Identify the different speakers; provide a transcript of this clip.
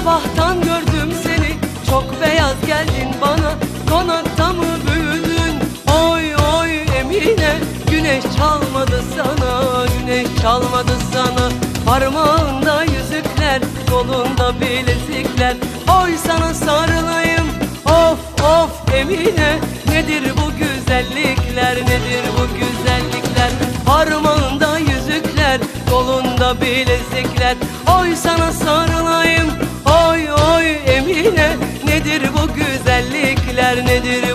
Speaker 1: sabahtan gördüm seni. Çok beyaz geldin bana Konakta mı büyüdün Oy oy Emine Güneş çalmadı sana Güneş çalmadı sana. Parmağında yüzükler Kolunda bilezikler. Oy sana sarılayım Of of Emine. Nedir bu güzellikler Nedir bu güzellikler? Parmağında yüzükler Kolunda bilezikler. Oy sana sarılayım nedir